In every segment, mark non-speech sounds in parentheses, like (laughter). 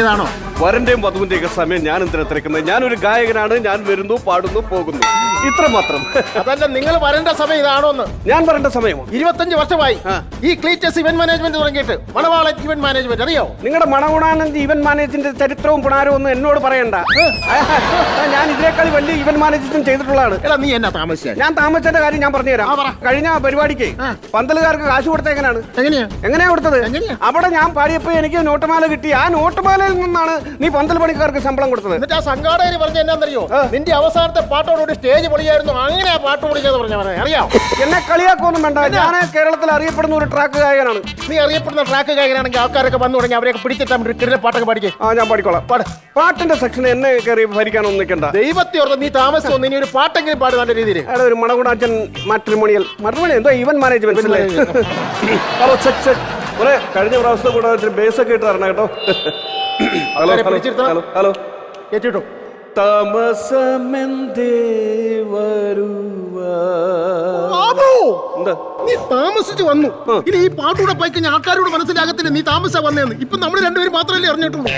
സമയം ഇതാണോ വരന്റെയും വധുവിന്റെയും ഒക്കെ സമയം ഞാൻ എന്തിനാ തിരക്കുന്നത്? ഞാനൊരു ഗായകനാണ് ഞാൻ വരുന്നു പാടുന്നു പോകുന്നു. ഇത്ര മാത്രം. അതല്ല നിങ്ങൾ വരേണ്ട സമയം ഇതാണോ എന്ന് ഞാൻ വരേണ്ട സമയമോ? ഇരുപത്തഞ്ച് വർഷമായി ഈ ക്ലീറ്റസ് ഇവന്റ് മാനേജ്മെന്റ് തുടങ്ങിയിട്ട് മണവാള ഇവന്റ് മാനേജ്മെന്റ് അറിയോ? നിങ്ങളുടെ മണവുണാനന്ദ് ഇവന്റ് മാനേജിന്റെ ചരിത്രവും പുണാരവും ഒന്നും എന്നോട് പറയണ്ട. ഞാൻ ഇതിനേക്കാൾ വലിയ ഇവന്റ് മാനേജ്മെന്റ് ചെയ്തിട്ടുള്ളതാണ്. എടാ നീ എന്നാ താമസിച്ച? ഞാൻ താമസിച്ചതിന്റെ കാര്യം ഞാൻ പറഞ്ഞുതരാം. കഴിഞ്ഞ പരിപാടിക്ക്. പന്തലുകാർക്ക് കാശ് കൊടുത്ത എങ്ങനെയാണ് എങ്ങനെയാ? എങ്ങനെയാ കൊടുത്തത്? അവിടെ ഞാൻ പാടിയപ്പോ എനിക്ക് നോട്ടുമാല കിട്ടി. ആ നോട്ടുമാലയിൽ നിന്നാണ് നീ പന്തൽ പണിക്കാർക്ക് ശമ്പളം കൊടുത്തത്. എന്നിട്ട് ആ സംഘാടകര് പറഞ്ഞ എന്നാന്നറിയോ. നിന്റെ അവസാനത്തെ പാട്ടോടുകൂടി സ്റ്റേജ് പൊളിയായിരുന്നു. അങ്ങനെ ആ പാട്ട് പൊളിക്കാന്ന് പറഞ്ഞ പറഞ്ഞത് അറിയാം എന്നെ കളിയാക്കൊന്നും വേണ്ട. ഞാൻ കേരളത്തിൽ അറിയപ്പെടുന്ന ഒരു ട്രാക്ക് ഗായകനാണ്. നീ അറിയപ്പെടുന്ന ട്രാക്ക് ഗായകനാണെങ്കിൽ ആൾക്കാരൊക്കെ വന്നു തുടങ്ങി അവരെയൊക്കെ ഒരു കിടിലെ പാട്ടൊക്കെ പാടിക്കേ. ആ ഞാൻ പാടിക്കോളാം. പാട്. പാട്ടിന്റെ സെക്ഷൻ എന്നെ കയറി ഭരിക്കാനൊന്നും നിൽക്കണ്ട. ദൈവത്തെ ഓർത്ത് നീ താമസം നീ ഇനി ഒരു പാട്ടെങ്കിലും പാട് നല്ല രീതിയിൽ അവിടെ ഒരു മണകുടാച്ചൻ മാട്രിമോണിയൽ. മറുപടി എന്തോ ഈവൻ മാനേജ്മെന്റ് അല്ലേ? കഴിഞ്ഞ പ്രാവശ്യത്തെ കൂടെ ബേസൊക്കെ ബേസ് ഒക്കെ ഇട്ട് തരണം കേട്ടോ. Hello hello. ഹലോ കേട്ടിട്ടു താമസമെന്തേ നീ താമസിച്ചു വന്നു. ഇനി ഈ പാട്ടൂടെ പോയി കഴിഞ്ഞാൽ ആൾക്കാരോട് മനസ്സിലാകത്തില്ല നീ താമസ വന്നേന്ന്. ഇപ്പൊ നമ്മൾ രണ്ടുപേരും മാത്രമല്ലേ അറിഞ്ഞിട്ടുള്ളൂ.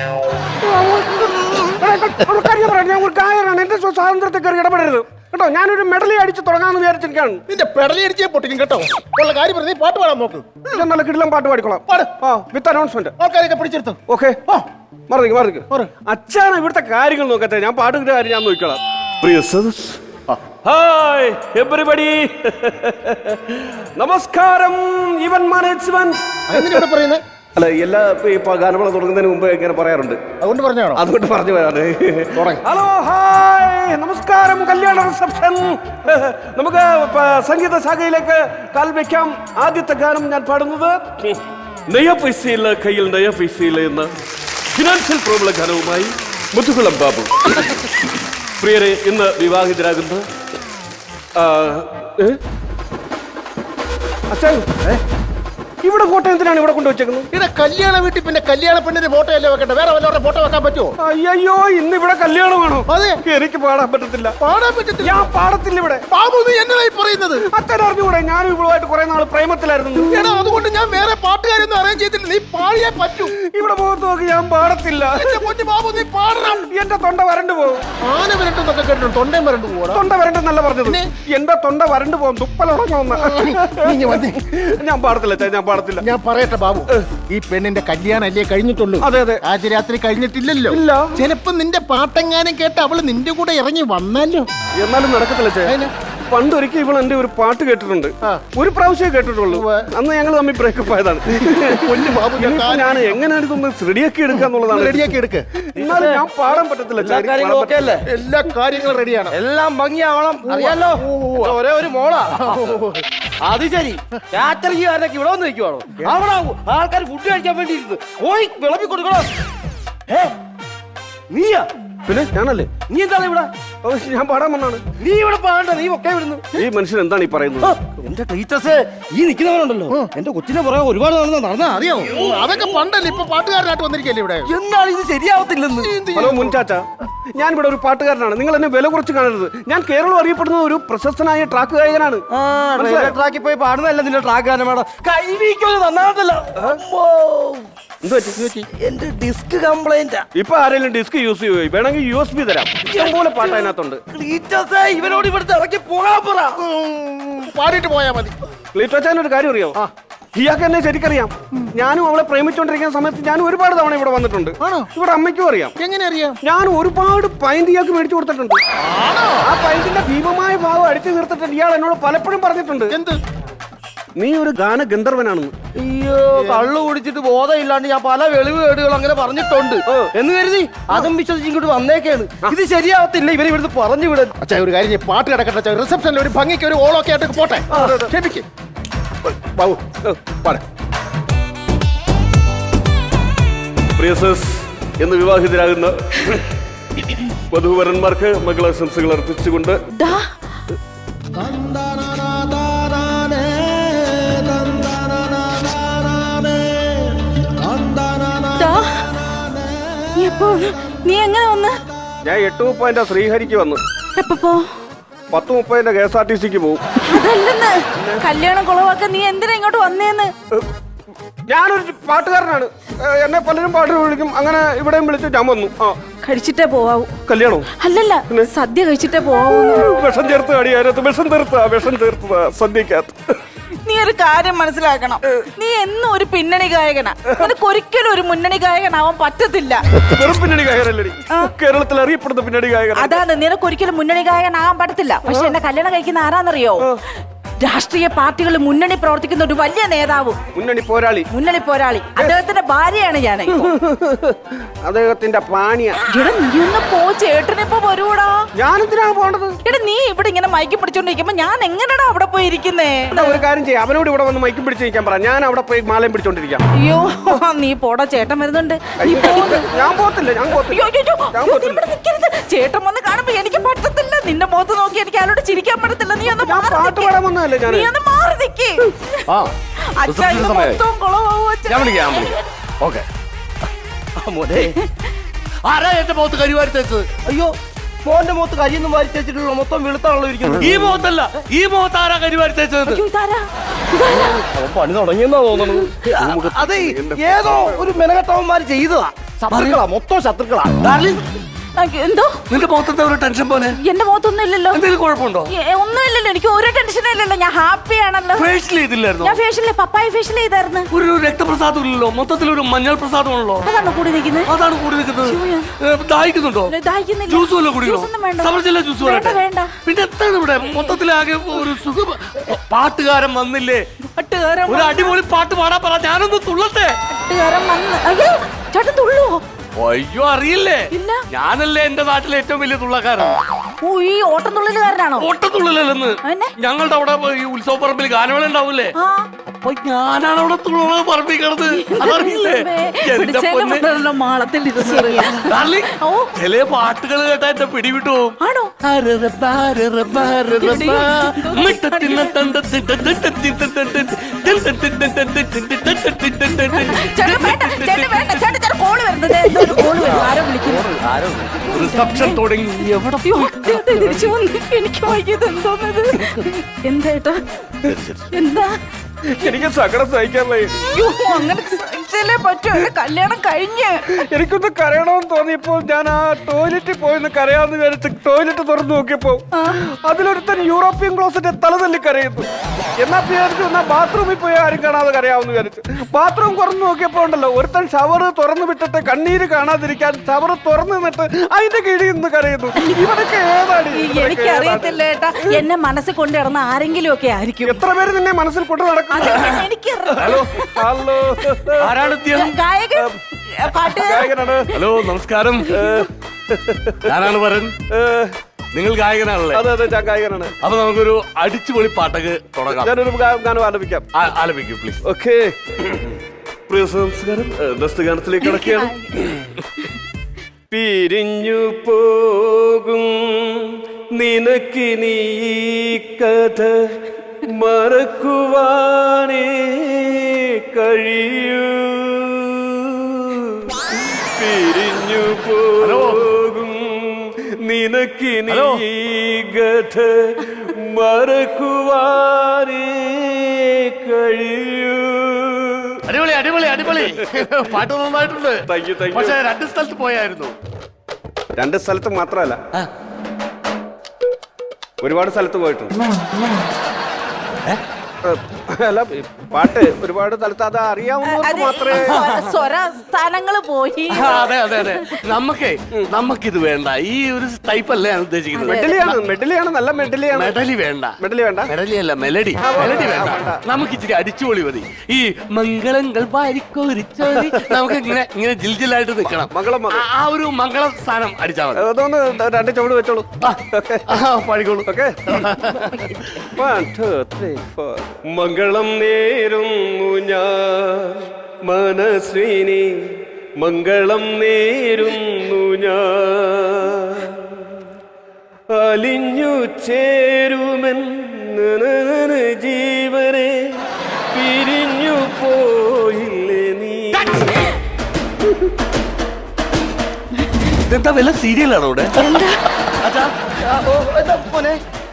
ഞാൻ ഒരു ഗായകനാണ് എന്റെ സ്വാതന്ത്ര്യത്തെ കയറി ഇടപെടരുത്. കേട്ടോ ഞാനൊരു മെഡലി അടിച്ച് തുടങ്ങാന്ന് വിചാരിച്ചിരിക്കാണ് നിന്റെ പെടലി അടിച്ചേ പൊട്ടിക്കും കേട്ടോ. ഉള്ള കാര്യം പറഞ്ഞ് നീ പാട്ട് പാടാൻ നോക്ക്. ഞാൻ നല്ല കിടിലം പാട്ട് പാടിക്കോളാം. പാട്. ആ വിത്ത് അനൗൺസ്മെന്റ് ആൾക്കാരൊക്കെ പിടിച്ചെടുത്തു. ഓക്കെ. ആ. മറന്നിക്ക് മറന്നിക്ക് മാറ്. അച്ഛാണ് ഇവിടുത്തെ കാര്യങ്ങൾ നോക്കട്ടെ. ഞാൻ പാട്ടിന്റെ കാര്യം ഞാൻ നോക്കിക്കോളാം. പ്രിയ സദസ്. ഹായ് എവരിബഡി (laughs) നമസ്കാരം ഇവൻ മാനേജ്മെന്റ് പറയുന്നത് അല്ല എല്ലാ ഈ പ- ഗാനമേള തുടങ്ങുന്നതിന് മുമ്പ് ഇങ്ങനെ പറയാറുണ്ട്. അതുകൊണ്ട് പറഞ്ഞാണോ അതുകൊണ്ട് പറഞ്ഞു വരാറ് തുടങ്ങ്. ഹലോ ഹായ് നമസ്കാരം കല്യാണ റിസപ്ഷൻ. നമുക്ക് സംഗീത ശാഖയിലേക്ക് കാൽ വെക്കാം ആദ്യത്തെ ഗാനം ഞാൻ പാടുന്നത് നയ പൈസയില്ല കയ്യിൽ നയ പൈസയില്ല എന്ന ഫിനാൻഷ്യൽ പ്രോബ്ലം ഗാനവുമായി മുത്തുകുളം ബാബു. പ്രിയരെ ഇന്ന് വിവാഹിതരാകുന്ന ആ, ഏ? അച്ഛൻ ഇവിടെ ഫോട്ടോ എന്തിനാണ് ഇവിടെ കൊണ്ടുവച്ചേക്കുന്നത്? ഇത് കല്യാണ വീട്ടിൽ പിന്നെ കല്യാണ പെണ്ണിന്റെ ഫോട്ടോ അല്ലേ വെക്കട്ടെ വേറെ വല്ലവരുടെ ഫോട്ടോ വെക്കാൻ പറ്റുമോ? അയ്യോ ഇന്ന് ഇവിടെ കല്യാണമാണോ അതെ. എനിക്ക് പാടാൻ പറ്റത്തില്ല. പാടാൻ പറ്റത്തില്ല. ഞാൻ പാടത്തില്ല ഇവിടെ. ബാബു നീ എന്നതായി പറയുന്നത്? അച്ഛൻ അറിഞ്ഞുകൂടെ? ഞാനും ഇവളുമായിട്ട് കുറെ നാൾ പ്രേമത്തിലായിരുന്നു. എടാ അതുകൊണ്ട് ഞാൻ വേറെ പാട്ടുകാരൊന്നും അറേഞ്ച് ചെയ്തില്ല നീ പാടിയേ പറ്റൂ. ഇവിടെ മുഖത്ത് നോക്കി ഞാൻ പാടത്തില്ല. എന്റെ പൊന്നു ബാബു നീ പാടണം. എന്റെ തൊണ്ട വരണ്ടു പോകും. ആന വരണ്ടെന്നൊക്കെ കേട്ടു തൊണ്ടയും വരണ്ടു പോകണം തൊണ്ട വരണ്ടെന്നല്ല പറഞ്ഞത്. എന്റെ തൊണ്ട വരണ്ടു പോകും. തുപ്പലുറങ്ങുന്ന ഞാൻ പാടത്തില്ല ഞാൻ പാടത്തില്ല. ഞാൻ പറയട്ടെ ബാബു. ഈ പെണ്ണിന്റെ കല്യാണം അല്ലേ കഴിഞ്ഞിട്ടുള്ളൂ? അതെ അതെ. ആദ്യ രാത്രി കഴിഞ്ഞിട്ടില്ലല്ലോ. ഇല്ല. ചിലപ്പോ നിന്റെ പാട്ടെങ്ങാനും കേട്ട് അവൾ നിന്റെ കൂടെ ഇറങ്ങി വന്നാലോ? എന്നാലും നടക്കത്തില്ല? പണ്ടൊരിക്കൽ ഇവൾ എന്റെ ഒരു പാട്ട് കേട്ടിട്ടുണ്ട്. ഒരു പ്രാവശ്യമേ കേട്ടിട്ടുള്ളൂ. അന്ന് ഞങ്ങൾ തമ്മിൽ ബ്രേക്കപ്പ് ആയതാണ്. പൊന്നു ബാബു ഞാൻ എങ്ങനെ ഇതൊന്ന് റെഡിയാക്കി എടുക്കുക എന്നുള്ളതാണ്. റെഡിയാക്കി എടുക്ക്. എന്നാലും ഞാൻ പാടാൻ പറ്റത്തില്ല. എല്ലാ കാര്യങ്ങളും അല്ലേ? എല്ലാ കാര്യങ്ങളും റെഡിയാണ് എല്ലാം ഭംഗിയാവണം. അറിയാലോ? ഒരേ ഒരു മോളാ. അത് ശരി. കാറ്ററിംഗുകാരനൊക്കെ ഇവിടെ വന്ന് നിൽക്കുവാണോ? അവിടെ ആൾക്കാർ ഫുഡ് കഴിക്കാൻ വേണ്ടി ഇരുന്ന് പോയി വിളമ്പി കൊടുക്കണോ. നീയാ? പിന്നെ ഞാനല്ലേ? നീ എന്താണ് ഇവിടെ? ഓ, ഞാൻ പാടാൻ വന്നാണ്. നീ ഇവിടെ പാടണ്ട നീ ഒക്കെ വിടുന്നു ഈ മനുഷ്യൻ എന്താണ് ഈ പറയുന്നത്? എന്റെ ടീച്ചേഴ്സ് ഈ നിൽക്കുന്നവരുണ്ടല്ലോ എന്റെ കൊച്ചിനെ പറയാൻ ഒരുപാട് നടന്ന നടന്ന അറിയാമോ ഓ, അതൊക്കെ പണ്ടല്ലേ ഇപ്പൊ പാട്ടുകാരനായിട്ട് വന്നിരിക്കല്ലേ ഇവിടെ? എന്നാൽ ഇത് ശരിയാവത്തില്ലെന്ന്? ഹലോ മുൻചാച്ച. ഞാൻ ഇവിടെ ഒരു പാട്ടുകാരനാണ്. നിങ്ങൾ എന്നെ വില കുറച്ച് കാണരുത്. ഞാൻ കേരളം അറിയപ്പെടുന്ന ഒരു പ്രശസ്തനായ ട്രാക്ക് ഗായകനാണ്. ആ റെയിൽവേ ട്രാക്കിൽ പോയി പാടുന്നതല്ല നിന്റെ ട്രാക്ക് ഗാനം വേണം കൈവിക്കൊരു നന്നാകത്തില്ല എന്ത് പറ്റി? എന്റെ ഡിസ്ക് കംപ്ലൈന്റാ. ഇപ്പൊ ആരെങ്കിലും ഡിസ്ക് യൂസ് ചെയ്യുമോ വേണമെങ്കിൽ യു എസ് ബി തരാം. ഇഷ്ടംപോലെ പാട്ട് അതിനകത്തുണ്ട്. ക്ലീറ്റസേ ഇവനോട് ഇവിടുത്തെ ഇറക്കി പോകാൻ പറ. പാടിയിട്ട് പോയാ മതി. ക്ലീറ്റോച്ചാൻ ഒരു കാര്യം അറിയോ ഇയാൾക്ക് എന്നെ ശരിക്കറിയാം. ഞാനും അവളെ പ്രേമിച്ചോണ്ടിരിക്കുന്ന സമയത്ത് ഞാൻ ഒരുപാട് തവണ ഇവിടെ വന്നിട്ടുണ്ട്. ആണോ? ഇവിടെ അമ്മയ്ക്കും അറിയാം. എങ്ങനെ അറിയാം? ഞാൻ ഒരുപാട് പൈന്റ് ഇയാൾക്ക് മേടിച്ചു കൊടുത്തിട്ടുണ്ട്. ആ പൈന്റിന്റെ ഭീമമായ ഭാവം അടിച്ചു നിർത്തിട്ടുണ്ട് ഇയാൾ എന്നോട് പലപ്പോഴും പറഞ്ഞിട്ടുണ്ട്. എന്ത്? നീ ഒരു ഗാന ഗന്ധർവനാണെന്ന് അയ്യോ കള്ളു കുടിച്ചിട്ട് ബോധമില്ലാണ്ട് ഞാൻ പല വെളിവ് കേടുകൾ അങ്ങനെ പറഞ്ഞിട്ടുണ്ട്. എന്ന് കരുതി അതും വിശ്വസിച്ച് ഇങ്ങോട്ട് വന്നേക്കാണ്. ഇത് ശരിയാവത്തില്ല ഇവർ ഇവിടുന്ന് പറഞ്ഞു വിടും അച്ഛാ ഒരു കാര്യം പാട്ട് കിടക്കട്ടെ റിസപ്ഷനിൽ ഒരു ഭംഗിക്ക് ഒരു ഓളൊക്കെ ആയിട്ട് പോട്ടെ. ക്ഷമിക്ക്. ബാബു പാട്. പ്രിയസസ് എന്ന് വിവാഹിതരാകുന്ന വധുവരന്മാർക്ക് മംഗളാശംസകൾ അർപ്പിച്ചുകൊണ്ട് ഡാ ഞാൻ എട്ട് മുപ്പതിന്റെ ശ്രീഹരിക്ക് വന്നു. എപ്പോ പത്ത് മുപ്പതിന്റെ കെ എസ് ആർ ടി സിക്ക് പോകും അതല്ലെന്ന്. കല്യാണം കുളവാക്കാൻ നീ എന്തിനാ ഇങ്ങോട്ട് വന്നേന്ന്? ഞാനൊരു പാട്ടുകാരനാണ്. എന്നെ പലരും പാട്ട് വിളിക്കും. അങ്ങനെ ഇവിടെയും വിളിച്ചു ഞാൻ വന്നു. ആ. കഴിച്ചിട്ടേ പോവാവൂ. കല്യാണോ? അല്ലല്ല സദ്യ കഴിച്ചിട്ടേ പോവാവൂ വിഷം ചേർത്ത് അടിയാരത്ത് വിഷം തീർത്ത വിഷം തീർത്തതാ സദ്യക്കകത്ത്. നീ ഒരു കാര്യം മനസ്സിലാക്കണം. നീ എന്നും ഒരു പിന്നണി ഗായകനാ. നിനക്ക് ഒരിക്കലും ഒരു മുന്നണി ഗായകനാവാൻ പറ്റത്തില്ല. വെറും പിന്നണി കേരളത്തിൽ അറിയപ്പെടുന്ന പിന്നണി ഗായകൻ അതാണ് നിനക്ക് ഒരിക്കലും മുന്നണി ഗായകനാവാൻ പറ്റത്തില്ല. പക്ഷെ എന്നെ കല്യാണം കഴിക്കുന്ന ആരാന്നറിയോ? രാഷ്ട്രീയ പാർട്ടികൾ മുന്നണി പ്രവർത്തിക്കുന്ന ഒരു വലിയ നേതാവ്. മുന്നണി പോരാളി. മുന്നണി പോരാളി. അദ്ദേഹത്തിന്റെ ഭാര്യയാണ് ഞാൻ (laughs) അദ്ദേഹത്തിന്റെ പാണിയ. എടാ നീ ഒന്ന് പോ ചേട്ടനിപ്പോ വരൂടാ ഞാനെന്തിനാ പോണ്ടത് എടാ നീ ഇവിടെ ഇങ്ങനെ മയക്കി പിടിച്ചോണ്ടിരിക്കുമ്പോ ഞാൻ എങ്ങനെടാ അവിടെ പോയി ഇരിക്കുന്നേ? എന്നാ ഒരു കാര്യം ചെയ്യാം. അവനോട് ഇവിടെ വന്ന് മൈക്കും പറ. ഞാൻ അവിടെ പോയി മാലയും പിടിച്ചോണ്ടിരിക്കാം. അയ്യോ നീ പോടാ ചേട്ടൻ വരുന്നുണ്ട്. നീ പോന്ന്. ഞാൻ പോത്തില്ല ഞാൻ പോത്തില്ല. അയ്യോ, അയ്യോ, അയ്യോ, ഞാൻ നീ പോത്തില്ല. ഇവിടെ നിൽക്കരുത്. ചേട്ടൻ വന്ന് കാണുമ്പോ എനിക്ക് നിന്റെ മുഖത്ത് നോക്കി എനിക്ക് അയാളോട് ചിരിക്കാൻ പറ്റത്തില്ല. നീ ഒന്ന് ഞാൻ മാറി പാട്ട് നിക്ക്. പാടാൻ വന്നതല്ലേ ഞാൻ നീ ഒന്ന് മാറി നിക്ക്. ആ അച്ഛാ ഇത് സമയമായി. മൊത്തം കുളമാവും അച്ഛാ. ഞാൻ വിളിക്കാം ഞാൻ വിളിക്കാം. ഓക്കെ. മോനെ. ആരാ എന്റെ മുഖത്ത് കരിവാരി തേച്ചത്? അയ്യോ മോന്റെ മുഖത്ത് കരിയൊന്നും വാരി വെച്ചിട്ടുള്ള മൊത്തം വെളുത്താണല്ലോ ഇരിക്കുന്നത്. ഈ മുഖത്തല്ല ഈ മുഖത്ത് ആരാ കരിവാരി തേച്ചത്? അയ്യോ, ഇതാരാ? ഇതാരാ? അവൻ പണി തുടങ്ങിയെന്നാ തോന്നുന്നു അതെ ഏതോ ഒരു മെനകെട്ടവന്മാര് ചെയ്തതാ. ശത്രുക്കളാ. മൊത്തം ശത്രുക്കളാ. ഡാർലിംഗ് എന്തോ? നിന്റെ മുഖത്തെ ഒരു ടെൻഷൻ പോലെ. എന്റെ മുഖത്തൊന്നും ഇല്ലല്ലോ. എന്തെങ്കിലും കുഴപ്പമുണ്ടോ? ഒന്നും ഒന്നുമില്ലല്ലോ എനിക്ക് ഒരു ടെൻഷനും ഇല്ലല്ലോ. ഞാൻ ഹാപ്പി ആണല്ലോ. ഫേഷ്യൽ ചെയ്തില്ലായിരുന്നു? ഞാൻ ഫേഷ്യൽ പപ്പായ ഫേഷ്യൽ ചെയ്തായിരുന്നു. ഒരു രക്തപ്രസാദം ഇല്ലല്ലോ. മൊത്തത്തിൽ ഒരു മഞ്ഞൾ പ്രസാദമാണല്ലോ. അതാണ് കൂടി നിൽക്കുന്നത്? അതാണ് കൂടി നിൽക്കുന്നത്. ദാഹിക്കുന്നുണ്ടോ. ജ്യൂസ് വല്ലതും കുടിക്കണോ? ജ്യൂസ് വരട്ടെ. വേണ്ട. പിന്നെ എന്താണ് ഇവിടെ? മൊത്തത്തിലാകെ ഒരു സുഖ പാട്ടുകാരൻ വന്നില്ലേ? പാട്ടുകാരൻ ഒരു അടിപൊളി പാട്ട് പാടാൻ പറ. ഞാനൊന്ന് തുള്ളട്ടെ. പട്ടുകാരൻ വന്ന് അയ്യോ ചേട്ടൻ തുള്ളുവോ? അയ്യോ അറിയില്ലേ ഇല്ല. ഞാനല്ലേ എന്റെ നാട്ടിലെ ഏറ്റവും വലിയ തുള്ളക്കാരൻ ഓ ഈ ഓട്ടത്തുള്ളിലുകാരനാണോ ഓട്ടത്തുള്ളിലല്ലെന്ന്? ഞങ്ങളുടെ അവിടെ ഈ ഉത്സവ പറമ്പിൽ ഗാനമേള ഉണ്ടാവൂലേ ആ അപ്പൊ ഞാനാണ് അവിടെ തുള്ളണ പറമ്പിൽ കിടന്ന് അതറിയില്ലേ എന്റെ പൊന്നെ മാളത്തിൽ ഇരുന്ന് ഡാർലിംഗ്, ഓ. ചില പാട്ടുകൾ കേട്ടാ എന്റെ പിടിവിട്ടു പോകും. ആണോ വേണ്ട റിസപ്ഷൻ തുടങ്ങി. എവിടെ തിരിച്ചു വന്നു. എനിക്ക് വൈകിയത് എന്തോന്നത്? (laughs) എന്താ എന്താ? എനിക്ക് സങ്കടം സഹിക്കാറില്ല. അങ്ങനെ സഹിച്ചാലേ പറ്റൂ എന്റെ കല്യാണം കഴിഞ്ഞ്. എനിക്കൊന്ന് കരയണമെന്ന് തോന്നിയപ്പോൾ ഞാൻ ആ ടോയ്ലറ്റിൽ പോയിന്ന് കരയാന്ന് വിചാരിച്ച് ടോയ്ലറ്റ് തുറന്നു നോക്കിയപ്പോ അതിലൊരുത്തൻ യൂറോപ്യൻ ക്ലോസറ്റ് തല തല്ലി കരയുന്നു. എന്നാ വിചാരിച്ചു എന്നാ ബാത്റൂമിൽ പോയി ആരും കാണാതെ കരയാമെന്ന് വിചാരിച്ചു. ബാത്റൂം തുറന്നു നോക്കിയപ്പോ ഉണ്ടല്ലോ ഒരുത്തൻ ഷവർ തുറന്നു വിട്ടിട്ട് കണ്ണീര് കാണാതിരിക്കാൻ ഷവർ തുറന്നു നിന്നിട്ട് അതിന്റെ കീഴിൽ നിന്ന് കരയുന്നു. ഇവരൊക്കെ ഏതാണ്? എനിക്കറിയത്തില്ല ഏട്ടാ എന്നെ മനസ്സിൽ കൊണ്ട് നടന്ന ആരെങ്കിലും ഒക്കെ ആയിരിക്കും. എത്ര പേര് നിന്നെ മനസ്സിൽ കൊണ്ടു നടക്കും എനിക്ക് ഹലോ ഹലോ ആരാണ് ഗായകൻ? പാട്ടുകാരൻ ഗായകനാണ്. ഹലോ നമസ്കാരം. ഞാനാണ് വരൻ? നിങ്ങൾ ഗായകനാണല്ലേ? അതെ അതെ ഞാൻ ഗായകനാണ്. അപ്പൊ നമുക്കൊരു അടിച്ചുപൊളി പാട്ടൊക്കെ തുടങ്ങാം. ഞാനൊരു ഗാനം ആലപിക്കാം. ആലപിക്കും പ്ലീസ് ഓക്കെ. പ്രിയ സംസ്കാരം ബെസ്റ്റ് ഗാനത്തിലേക്ക് കിടക്കുകയാണ്. പിരിഞ്ഞു പോകും നിനക്കിനി കഥ മറക്കുവാനേ കഴിയൂ. പിരിഞ്ഞു പോകും. നിനക്കിനി ഗഥ മറക്കുവാനേ കഴിയൂ. അടിപൊളി അടിപൊളി അടിപൊളി. പാട്ട് നന്നായിട്ടുണ്ട്. പക്ഷെ രണ്ട് സ്ഥലത്ത് പോയായിരുന്നു. രണ്ട് സ്ഥലത്ത് മാത്രമല്ല. ഒരുപാട് സ്ഥലത്ത് പോയിട്ടുണ്ട്. അല്ല പാട്ട് ഒരുപാട് സ്ഥലത്ത് അത് അറിയാവുന്നവർക്ക് മാത്രമേ സ്വര- സ്വര പോയി. ആ, അതെ അതെ അതെ. നമുക്കേ നമുക്കിത് വേണ്ട. ഈ ഒരു ടൈപ്പ് അല്ലേ ഞാൻ ഉദ്ദേശിക്കുന്നത്. മെഡലിയാണ് മെഡലിയാണ് നല്ല മെഡലിയാണ്. മെഡലി വേണ്ട. മെഡലി വേണ്ട. മെഡലി അല്ല മെലഡി മെലഡി വേണ്ട. നമുക്ക് ഇച്ചിരി അടിച്ചുപൊളി മതി. ഈ മംഗളങ്ങൾ വാരിക്കോരിച്ചോരി നമുക്ക് ഇങ്ങനെ ഇങ്ങനെ ജിൽജിലായിട്ട് നിൽക്കണം. മംഗളം മതി. ആ- ആ ഒരു മംഗള സ്ഥാനം അടിച്ചാൽ മതി. അതൊന്ന് രണ്ട് ചുവട് വെച്ചോളൂ. ഓക്കെ ആ, പാടിക്കോളൂ okay one two three four മംഗളം നേരുന്നു ഞാൻ. മനസ്വിനി മംഗളം നേരുന്നു ഞാൻ. അലിഞ്ഞു ചേരുമൻ ജീവനെ പിരിഞ്ഞു പോയില്ലേ നീ എന്താ വല്ല സീരിയലാണോ അച്ഛാ,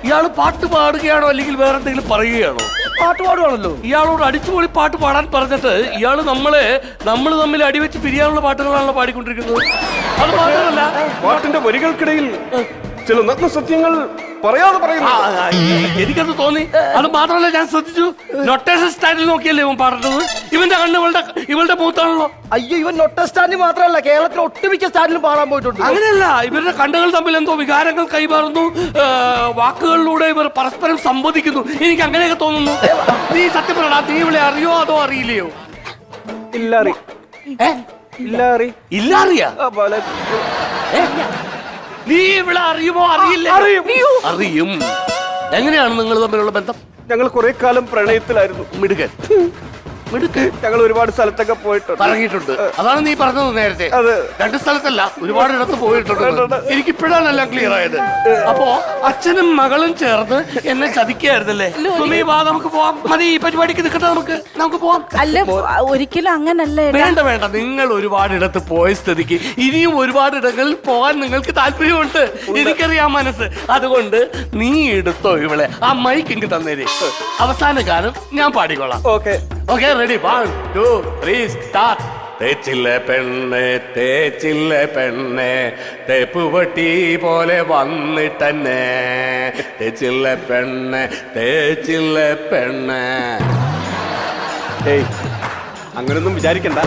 ഇയാൾ പാട്ട് പാടുകയാണോ അല്ലെങ്കിൽ വേറെ എന്തെങ്കിലും പറയുകയാണോ പാട്ട് പാടുവാണല്ലോ. ഇയാളോട് അടിച്ചുപൊളി പാട്ട് പാടാൻ പറഞ്ഞിട്ട് ഇയാൾ നമ്മളെ നമ്മൾ തമ്മിൽ അടിവെച്ച് പിരിയാനുള്ള പാട്ടുകളാണല്ലോ പാടിക്കൊണ്ടിരിക്കുന്നത്. അത് മാത്രമല്ല പാട്ടിന്റെ വരികൾക്കിടയിൽ ചില നഗ്ന സത്യങ്ങൾ പറയാതെ പറയുന്നു. എനിക്കത് തോന്നി. അത് മാത്രമല്ല ഞാൻ ശ്രദ്ധിച്ചു. നൊട്ടേഷൻ സ്റ്റാൻഡിൽ നോക്കിയല്ലേ ഇവൻ പാടുന്നത് ഇവന്റെ കണ്ണ് ഇവളുടെ ഇവളുടെ മൂത്താണല്ലോ. അയ്യോ ഇവൻ നൊട്ട സ്റ്റാൻഡിൽ മാത്രമല്ല കേരളത്തിലെ ഒട്ടുമിക്ക സ്റ്റാൻഡിലും പാടാൻ പോയിട്ടുണ്ട്. അങ്ങനെയല്ല ഇവരുടെ കണ്ണുകൾ തമ്മിൽ എന്തോ വികാരങ്ങൾ കൈമാറുന്നു. വാക്കുകളിലൂടെ ഇവർ പരസ്പരം സംവദിക്കുന്നു. എനിക്ക് അങ്ങനെയൊക്കെ തോന്നുന്നു. നീ സത്യം പറയടാ നീ ഇവിടെ അറിയോ അതോ അറിയില്ലയോ? ഇല്ല അറി ഇല്ല അറി ഇല്ല അറിയാ. നീ ഇവിടെ അറിയുമോ? അറിയില്ല. അറിയും. അറിയും. എങ്ങനെയാണ് നിങ്ങൾ തമ്മിലുള്ള ബന്ധം? ഞങ്ങൾ കുറെ കാലം പ്രണയത്തിലായിരുന്നു. മിടുക്കൻ ഞങ്ങൾ ഒരുപാട് സ്ഥലത്തൊക്കെ പോയിട്ടുണ്ട്. പറഞ്ഞിട്ടുണ്ട് അതാണ് നീ പറഞ്ഞത് നേരത്തെ. രണ്ട് സ്ഥലത്തല്ല ഒരുപാട് ഇടത്ത് പോയിട്ടുണ്ട്. എനിക്ക് എല്ലാം ക്ലിയർ ആയത്. അപ്പോ അച്ഛനും മകളും ചേർന്ന് എന്നെ ചതിക്കായിരുന്നല്ലേ? നമുക്ക് പോവാം. മതി ഈ പരിപാടിക്ക് നിൽക്കട്ടെ നമുക്ക്. നമുക്ക് പോവാം. അല്ല ഒരിക്കലും അങ്ങനല്ല. വേണ്ട വേണ്ട. നിങ്ങൾ ഒരുപാട് ഇടത്ത് പോയ സ്ഥിതിക്ക് ഇനിയും ഒരുപാട് ഇടങ്ങളിൽ പോകാൻ നിങ്ങൾക്ക് താല്പര്യമുണ്ട്. എനിക്കറിയാം മനസ്സ്. അതുകൊണ്ട് നീ എടുത്തോ ഇവളെ. ആ മൈക്ക് ഇങ്ങ് തന്നേരി. അവസാന ഗാനം ഞാൻ പാടിക്കോളാം. Okay. Okay ready one two three start തേച്ചില്ല പെണ്ണെ തേച്ചില്ല പെണ്ണെ. തേപ്പുവട്ടി പോലെ വന്നിട്ടെന്നെ. തേച്ചില്ല പെണ്ണെ തേച്ചില്ല പെണ്ണെ. ഏയ് അങ്ങനൊന്നും വിചാരിക്കണ്ട.